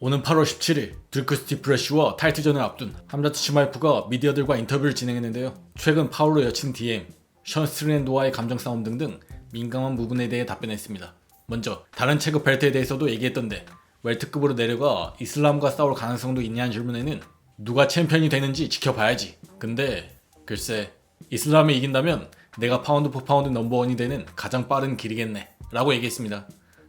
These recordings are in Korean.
오는 8월 17일 들크 스티 프레쉬와 타이틀전을 앞둔 함자트 치마이프가 미디어들과 인터뷰를 진행했는데요. 최근 파울로 여친 DM, 션 스트랜드와의 감정 싸움 등등 민감한 부분에 대해 답변했습니다. 먼저 다른 체급 벨트에 대해서도 얘기했던데 웰트급으로 내려가 이슬람과 싸울 가능성도 있냐는 질문에는 누가 챔피언이 되는지 지켜봐야지. 근데 글쎄 이슬람이 이긴다면 내가 파운드 포 파운드 넘버원이 되는 가장 빠른 길이겠네 라고 얘기했습니다.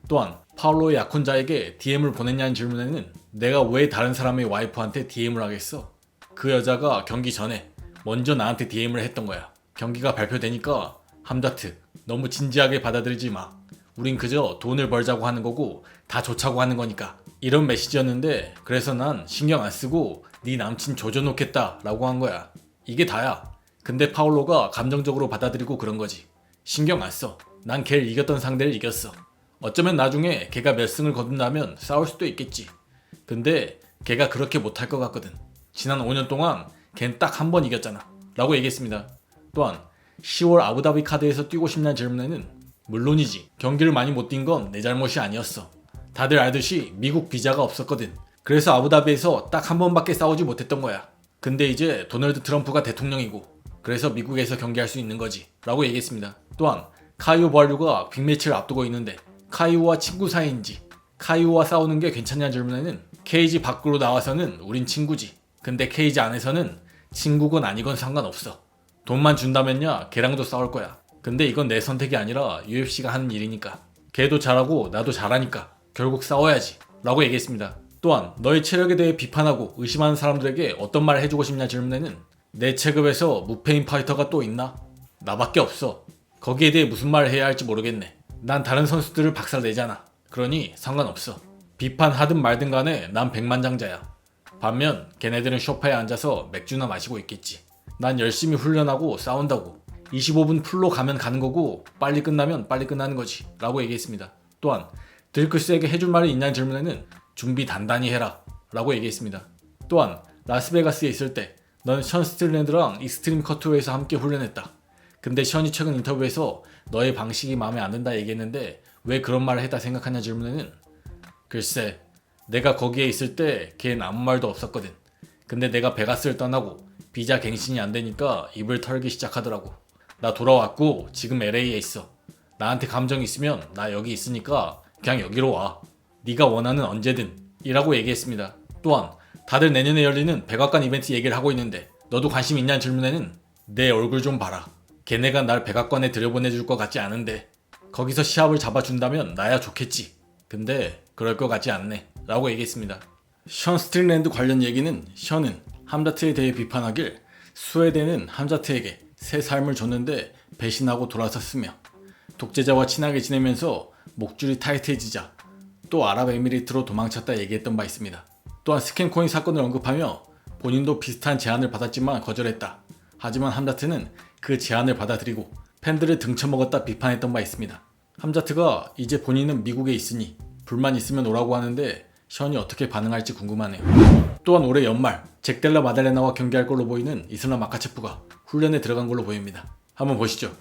또한 파울로의 약혼자에게 DM을 보냈냐는 질문에는 내가 왜 다른 사람의 와이프한테 DM을 하겠어? 그 여자가 경기 전에 먼저 나한테 DM을 했던 거야. 경기가 발표되니까 함다트 너무 진지하게 받아들이지 마. 우린 그저 돈을 벌자고 하는 거고 다 좋자고 하는 거니까. 이런 메시지였는데 그래서 난 신경 안 쓰고 네 남친 조져놓겠다 라고 한 거야. 이게 다야. 근데 파울로가 감정적으로 받아들이고 그런 거지. 신경 안 써. 난 걔를 이겼던 상대를 이겼어. 어쩌면 나중에 걔가 몇 승을 거둔다면 싸울 수도 있겠지. 근데 걔가 그렇게 못할 것 같거든. 지난 5년 동안 걘 딱 한 번 이겼잖아. 라고 얘기했습니다. 또한 10월 아부다비 카드에서 뛰고 싶냐는 질문에는 물론이지. 경기를 많이 못 뛴 건 내 잘못이 아니었어. 다들 알듯이 미국 비자가 없었거든. 그래서 아부다비에서 딱 한 번밖에 싸우지 못했던 거야. 근데 이제 도널드 트럼프가 대통령이고 그래서 미국에서 경기할 수 있는 거지. 라고 얘기했습니다. 또한 카이오 버알류가 빅매치를 앞두고 있는데 카이오와 친구 사이인지 카이오와 싸우는 게 괜찮냐는 질문에는 케이지 밖으로 나와서는 우린 친구지. 근데 케이지 안에서는 친구건 아니건 상관없어. 돈만 준다면야 걔랑도 싸울 거야. 근데 이건 내 선택이 아니라 UFC가 하는 일이니까. 걔도 잘하고 나도 잘하니까 결국 싸워야지. 라고 얘기했습니다. 또한 너의 체력에 대해 비판하고 의심하는 사람들에게 어떤 말을 해주고 싶냐 질문에는 내 체급에서 무페인 파이터가 또 있나? 나밖에 없어. 거기에 대해 무슨 말을 해야 할지 모르겠네. 난 다른 선수들을 박살내잖아. 그러니 상관없어. 비판하든 말든 간에 난 백만장자야. 반면 걔네들은 쇼파에 앉아서 맥주나 마시고 있겠지. 난 열심히 훈련하고 싸운다고. 25분 풀로 가면 가는 거고 빨리 끝나면 빨리 끝나는 거지. 라고 얘기했습니다. 또한 들크스에게 해줄 말이 있냐는 질문에는 준비 단단히 해라. 라고 얘기했습니다. 또한 라스베가스에 있을 때 넌 션 스틸랜드랑 익스트림 커트웨이에서 함께 훈련했다. 근데 션이 최근 인터뷰에서 너의 방식이 마음에 안 든다 얘기했는데 왜 그런 말을 했다 생각하냐 질문에는 글쎄 내가 거기에 있을 때 걔는 아무 말도 없었거든. 근데 내가 베가스를 떠나고 비자 갱신이 안 되니까 입을 털기 시작하더라고. 나 돌아왔고 지금 LA에 있어. 나한테 감정 있으면 나 여기 있으니까 그냥 여기로 와. 네가 원하는 언제든 이라고 얘기했습니다. 또한 다들 내년에 열리는 백악관 이벤트 얘기를 하고 있는데 너도 관심 있냐는 질문에는 내 얼굴 좀 봐라. 걔네가 날 백악관에 들여보내줄 것 같지 않은데 거기서 시합을 잡아준다면 나야 좋겠지. 근데 그럴 것 같지 않네. 라고 얘기했습니다. 션 스트링랜드 관련 얘기는 션은 함자트에 대해 비판하길 스웨덴은 함자트에게 새 삶을 줬는데 배신하고 돌아섰으며 독재자와 친하게 지내면서 목줄이 타이트해지자 또 아랍에미리트로 도망쳤다 얘기했던 바 있습니다. 또한 스캔코인 사건을 언급하며 본인도 비슷한 제안을 받았지만 거절했다. 하지만 함자트는 그 제안을 받아들이고 팬들을 등쳐먹었다 비판했던 바 있습니다. 함자트가 이제 본인은 미국에 있으니 불만 있으면 오라고 하는데 션이 어떻게 반응할지 궁금하네요. 또한 올해 연말 잭델라 마달레나와 경기할 걸로 보이는 이슬람 마카체프가 훈련에 들어간 걸로 보입니다. 한번 보시죠.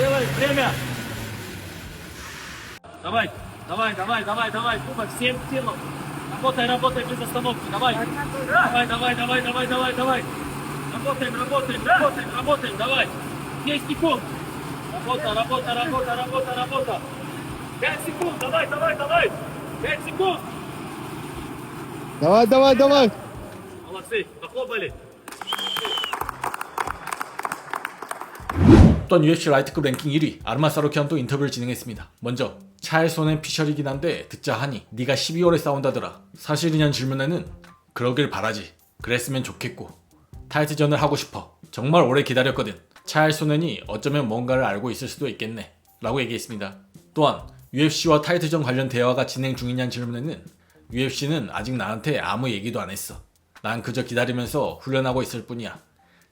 Давай, давай. Делаем, делаем, делаем, делаем. Скорость. 10 секунд еще. Делаем, делаем, делаем, делаем. Делаем. 5 секунд. Делаем, делаем, делаем, делаем. Делаем. Время. Давай, давай, давай, давай, давай. Куба, всем телом. Работай, работай без остановки. Давай. Давай, давай, давай, давай, давай, давай. Работаем, работаем, работаем, работаем. Давай. 10 секунд. Работа, работа, работа, работа, работа. 5 секунд, давай, давай, давай. 5 секунд. Давай, давай, давай. Молодцы, похлопали. 또한 UFC 라이트급 랭킹 1위 아르마 사로키안도 인터뷰를 진행했습니다. 먼저 차의 손엔 피셜이긴 한데 듣자 하니 네가 12월에 싸운다더라. 사실이냐는 질문에는 그러길 바라지. 그랬으면 좋겠고 타이틀전을 하고 싶어. 정말 오래 기다렸거든. 차일 소넨이 어쩌면 뭔가를 알고 있을 수도 있겠네. 라고 얘기했습니다. 또한 UFC와 타이틀전 관련 대화가 진행 중이냐는 질문에는 UFC는 아직 나한테 아무 얘기도 안 했어. 난 그저 기다리면서 훈련하고 있을 뿐이야.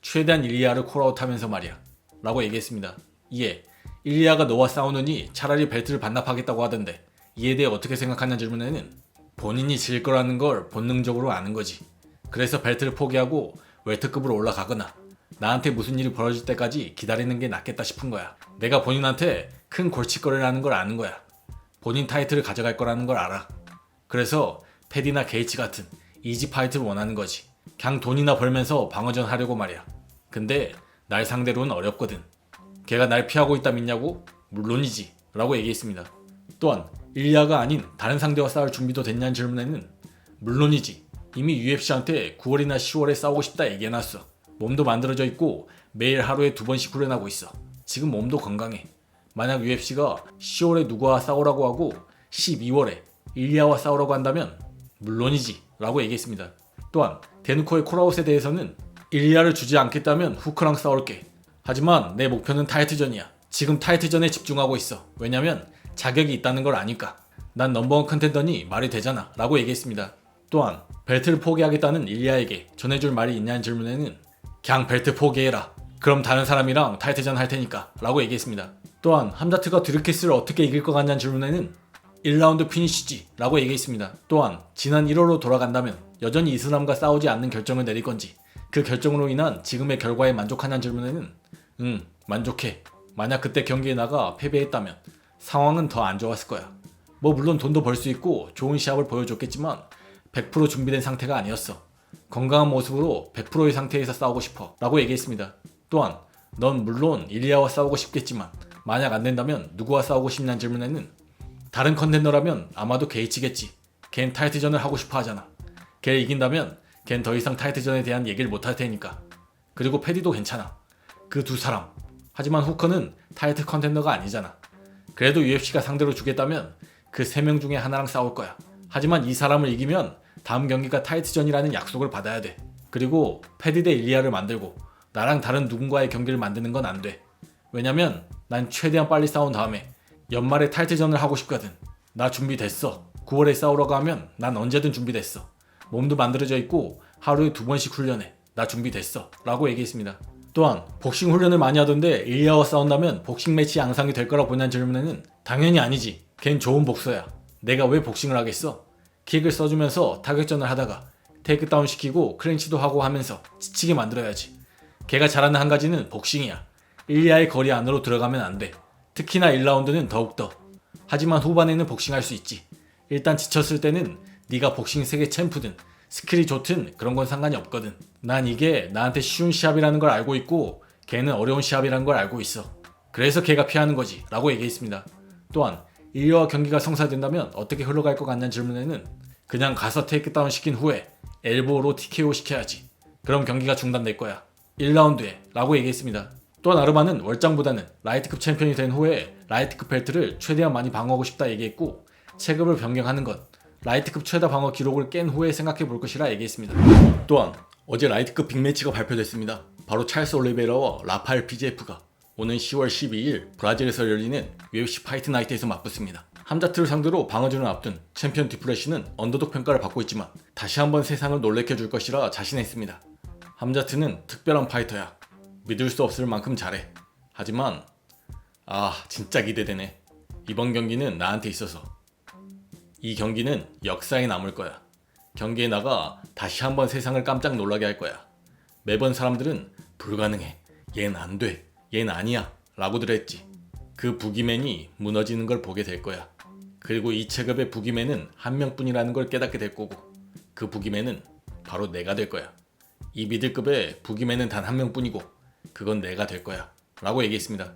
최대한 일리아를 콜아웃하면서 말이야. 라고 얘기했습니다. 이에 일리아가 너와 싸우느니 차라리 벨트를 반납하겠다고 하던데 이에 대해 어떻게 생각하냐 질문에는 본인이 질 거라는 걸 본능적으로 아는 거지. 그래서 벨트를 포기하고 웰트급으로 올라가거나 나한테 무슨 일이 벌어질 때까지 기다리는 게 낫겠다 싶은 거야. 내가 본인한테 큰 골칫거리라는 걸 아는 거야. 본인 타이틀을 가져갈 거라는 걸 알아. 그래서 패디나 게이츠 같은 이지 파이트를 원하는 거지. 그냥 돈이나 벌면서 방어전 하려고 말이야. 근데 날 상대로는 어렵거든. 걔가 날 피하고 있다 믿냐고? 물론이지. 라고 얘기했습니다. 또한 일리아가 아닌 다른 상대와 싸울 준비도 됐냐는 질문에는 물론이지. 이미 UFC한테 9월이나 10월에 싸우고 싶다 얘기해놨어. 몸도 만들어져 있고 매일 하루에 두 번씩 훈련하고 있어. 지금 몸도 건강해. 만약 UFC가 10월에 누구와 싸우라고 하고 12월에 일리아와 싸우라고 한다면 물론이지 라고 얘기했습니다. 또한 데누코의 콜아웃에 대해서는 일리아를 주지 않겠다면 후크랑 싸울게. 하지만 내 목표는 타이틀전이야. 지금 타이틀전에 집중하고 있어. 왜냐면 자격이 있다는 걸 아니까. 난 넘버원 컨텐더니 말이 되잖아. 라고 얘기했습니다. 또한 벨트를 포기하겠다는 일리아에게 전해줄 말이 있냐는 질문에는 그냥 벨트 포기해라. 그럼 다른 사람이랑 타이틀전 할 테니까. 라고 얘기했습니다. 또한 함자트가 드르키스를 어떻게 이길 것 같냐는 질문에는 1라운드 피니시지 라고 얘기했습니다. 또한 지난 1월로 돌아간다면 여전히 이슬람과 싸우지 않는 결정을 내릴 건지 그 결정으로 인한 지금의 결과에 만족하냐는 질문에는 응 만족해. 만약 그때 경기에 나가 패배했다면 상황은 더 안 좋았을 거야. 뭐 물론 돈도 벌 수 있고 좋은 시합을 보여줬겠지만 100% 준비된 상태가 아니었어. 건강한 모습으로 100%의 상태에서 싸우고 싶어 라고 얘기했습니다. 또한 넌 물론 일리아와 싸우고 싶겠지만 만약 안 된다면 누구와 싸우고 싶냐는 질문에는 다른 컨텐더라면 아마도 게이치겠지. 걘 타이틀전을 하고 싶어 하잖아. 걔를 이긴다면 걘 더 이상 타이틀전에 대한 얘기를 못 할 테니까. 그리고 패디도 괜찮아. 그 두 사람. 하지만 후커는 타이틀 컨텐더가 아니잖아. 그래도 UFC가 상대로 주겠다면 그 세 명 중에 하나랑 싸울 거야. 하지만 이 사람을 이기면 다음 경기가 타이틀전이라는 약속을 받아야 돼. 그리고 패디 대 일리아를 만들고 나랑 다른 누군가의 경기를 만드는 건 안 돼. 왜냐면 난 최대한 빨리 싸운 다음에 연말에 타이틀전을 하고 싶거든. 나 준비됐어. 9월에 싸우러고 하면 난 언제든 준비됐어. 몸도 만들어져 있고 하루에 두 번씩 훈련해. 나 준비됐어. 라고 얘기했습니다. 또한 복싱 훈련을 많이 하던데 일리아와 싸운다면 복싱 매치 양상이 될 거라 보냐는 질문에는 당연히 아니지. 걘 좋은 복서야. 내가 왜 복싱을 하겠어? 킥을 써주면서 타격전을 하다가 테이크다운 시키고 클린치도 하고 하면서 지치게 만들어야지. 걔가 잘하는 한 가지는 복싱이야. 일리아의 거리 안으로 들어가면 안 돼. 특히나 1라운드는 더욱더. 하지만 후반에는 복싱할 수 있지. 일단 지쳤을 때는 네가 복싱 세계 챔프든 스킬이 좋든 그런 건 상관이 없거든. 난 이게 나한테 쉬운 시합이라는 걸 알고 있고 걔는 어려운 시합이라는 걸 알고 있어. 그래서 걔가 피하는 거지 라고 얘기했습니다. 또한 일리아와 경기가 성사된다면 어떻게 흘러갈 것 같냐는 질문에는 그냥 가서 테이크다운 시킨 후에 엘보로 TKO 시켜야지. 그럼 경기가 중단될 거야. 1라운드에 라고 얘기했습니다. 또한 아르마는 월장보다는 라이트급 챔피언이 된 후에 라이트급 벨트를 최대한 많이 방어하고 싶다 얘기했고 체급을 변경하는 것 라이트급 최다 방어 기록을 깬 후에 생각해 볼 것이라 얘기했습니다. 또한 어제 라이트급 빅매치가 발표됐습니다. 바로 찰스 올리베라와 라파엘 PGF가 오는 10월 12일 브라질에서 열리는 UFC 파이트 나이트에서 맞붙습니다. 함자트를 상대로 방어전을 앞둔 챔피언 디프레시는 언더독 평가를 받고 있지만 다시 한번 세상을 놀래켜 줄 것이라 자신했습니다. 함자트는 특별한 파이터야. 믿을 수 없을 만큼 잘해. 하지만 아 진짜 기대되네. 이번 경기는 나한테 있어서 이 경기는 역사에 남을 거야. 경기에 나가 다시 한번 세상을 깜짝 놀라게 할 거야. 매번 사람들은 불가능해. 얜 안 돼. 얜 아니야. 라고들 했지. 그 부기맨이 무너지는 걸 보게 될 거야. 그리고 이 체급의 부기맨은 한 명뿐이라는 걸 깨닫게 될 거고 그 부기맨은 바로 내가 될 거야. 이 미들급의 부기맨은 단 한 명뿐이고 그건 내가 될 거야. 라고 얘기했습니다.